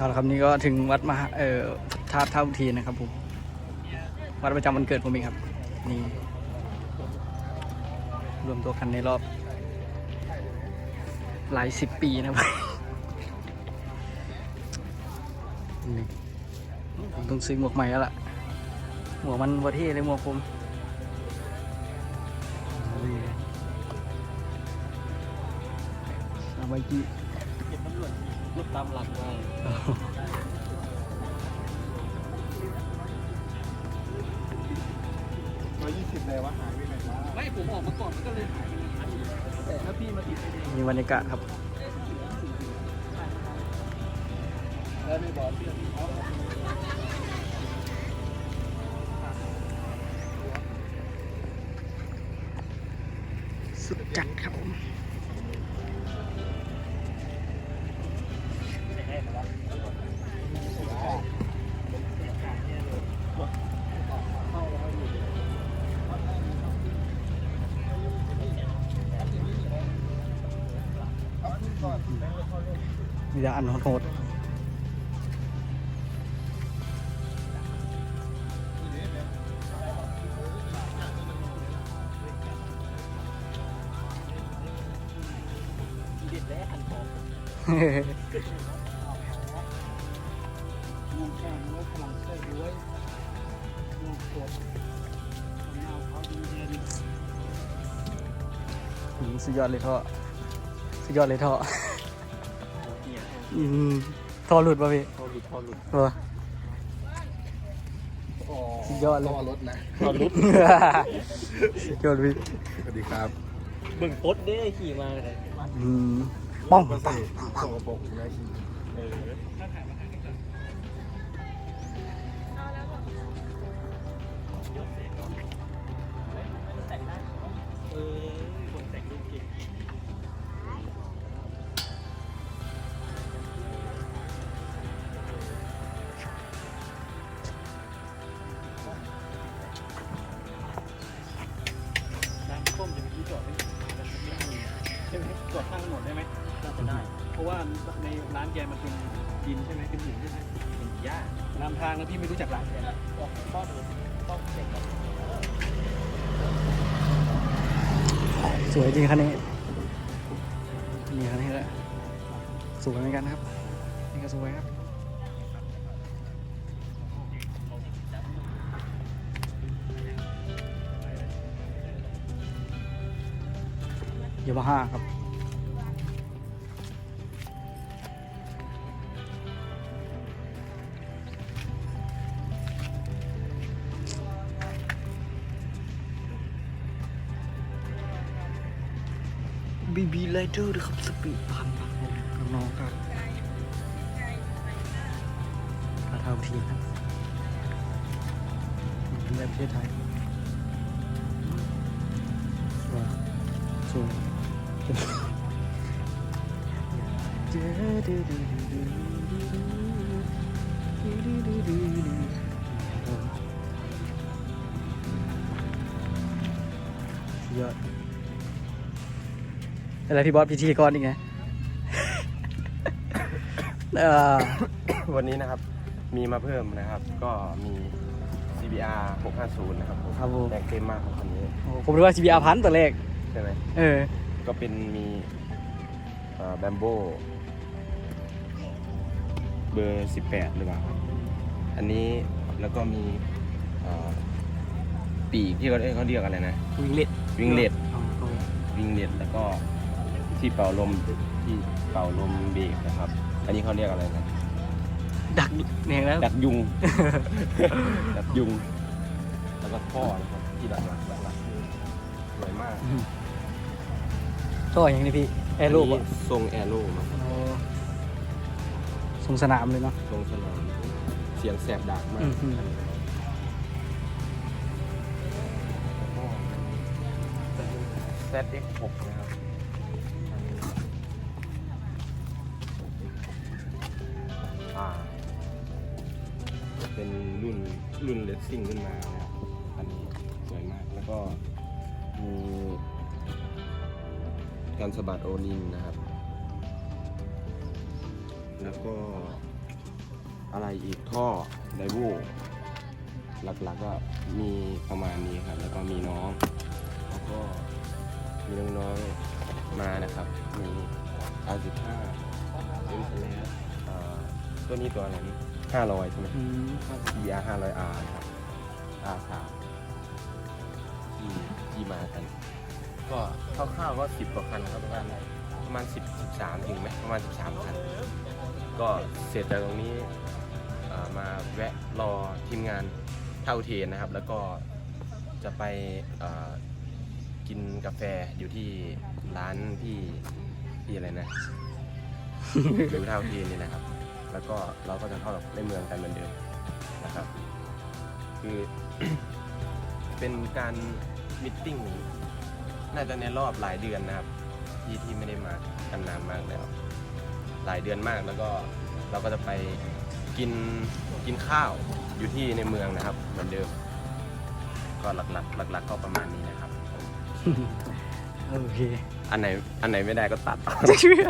เอาละครับนี่ก็ถึงวัดมหาเอ่อธาตุท่าทีนะครับผมวัดประจำวันเกิดผมเองครับ นี่รวมตัวกันในรอบ หลายสิบปีนะครับนี่ผมต้องซื้อหมวกใหม่แล้วล่ะ หมวกมันวัเท่เลยหมวกผมนี่เอาไว้กี่เก็บตำ รวจรถตามหลังมาร้อยยี่สิบเลยวะหายไปไหนมาไม่ผมออกมาก่อนมันก็เลยหายแต่ถ้าพี่มาติดไฟแดงมีบรรยากาศครับ แล้วไม่บอกพี่อ๋อสุดจัดครับผม มีแต่อันโหดเด็ดแล้วอันของๆมูแข่งรถพลังเส้ด้วยมูกดของเราเขาดีเย็นอืมสุดยอดเลยท่อสุดยอดเลยท่อเกียร์ อืมท่อหลุดป่ะพี่พอหลุดพอหลุดเออ สุดยอดเลยรถนะพอหลุดสุดยอดพี่สวัสดีครับบึงพดเด้ขี่มาเลยอืมป้องก็ปัใส่งปรกนะขี่เออเอ ในร้านแกมันเป็นดินใช่ไหมเป็นหินใช่ไหมเป็นหญ้านำทางแล้วพี่ไม่รู้จักร้านแกนะต้องต้องเช็คก่อนสวยจริงคันนี้นี่คันนี้แหละสวยเหมือนกันครับ นี่ก็สวยครับยามาฮ่าครับ บีบีไลเดอร์ครับสปีดพันครับผมน้องครับอาเท่าทีครับเป็นแบบประเทศไทยว้าสวยสุดยอด อะไรพี่บอสพิธีกรอีกไงเอ่อวันนี้นะครับมีมาเพิ่มนะครับ ก็มี CBR 650 นะครับผมครับผมแต่งเต็มมากครับคันนี้โอ้ผมรู้ว่า CBR พันตัวเลขใช่ไหมเออ ก็เป็นมีแบมโบเบอร์ 18 หรือเปล่าครับอันนี้แล้วก็มีเอ่อปีกที่เขาเรียกเขาเรียกอะไรนะ วิงเล็ดวิงเลดอ๋อโอเควิงเลดแล้วก็ ที่เป่าลมที่เป่าลมเบรกนะครับ อันนี้เขาเรียกอะไรนะดักเนี่ยแล้วดักยุง ดักยุง แล้วก็ท่อนะครับที่หลักหลักหลักหลักคือสวยมากก็อย่างนี้พี่แอร์โร่นอะนี้ทรงแอโร่มาครับโอ้ทรงสนามเลยเนาะ ทรงสนามเสียงแสบดักมากอืมอืม แซดเอ็กหกนะครับ สซิ่งขึ้นมานะครับอันนี้สวยมาก แล้วก็มีการสะบัดโอนินนะครับ แล้วก็อะไรอีกท่อไดโวหลักๆก็มีประมาณนี้ครับ แล้วก็มีน้อง แล้วก็มีน้องๆมานะครับ มี R15 เอ็มแลตัวนี้ตัวอะไรนี่500 ใช่ไหมอืมครับ ER 500R นะครับ R3 ที่ที่มากัน ก็คร่าวๆก็10กว่าคันครับประมาณประมาณ10 13ถึงไหมประมาณ13คัน ก็เสร็จจากตรงนี้อ่อมาแวะรอทีมงานเท่าเทนนะครับ แล้วก็จะไปอ่อกินกาแฟอยู่ที่ร้านพี่พี่อะไรนะอยู่เท่าเทนนี่นะครับ แล้วก็เราก็จะเข้าในเมืองกันเหมือนเดิมนะครับ คือ เป็นการมิทติ้งน่าจะในรอบหลายเดือนนะครับ ที่ที่ไม่ได้มากันนานมากแล้ว หลายเดือนมากแล้วก็เราก็จะไปกินกินข้าวอยู่ที่ในเมืองนะครับ เหมือนเดิม ก็หลักๆ หลัก ๆ ก็ประมาณนี้นะครับ โอเค อันไหนอันไหนไม่ได้ก็ตัดจะเชื่อ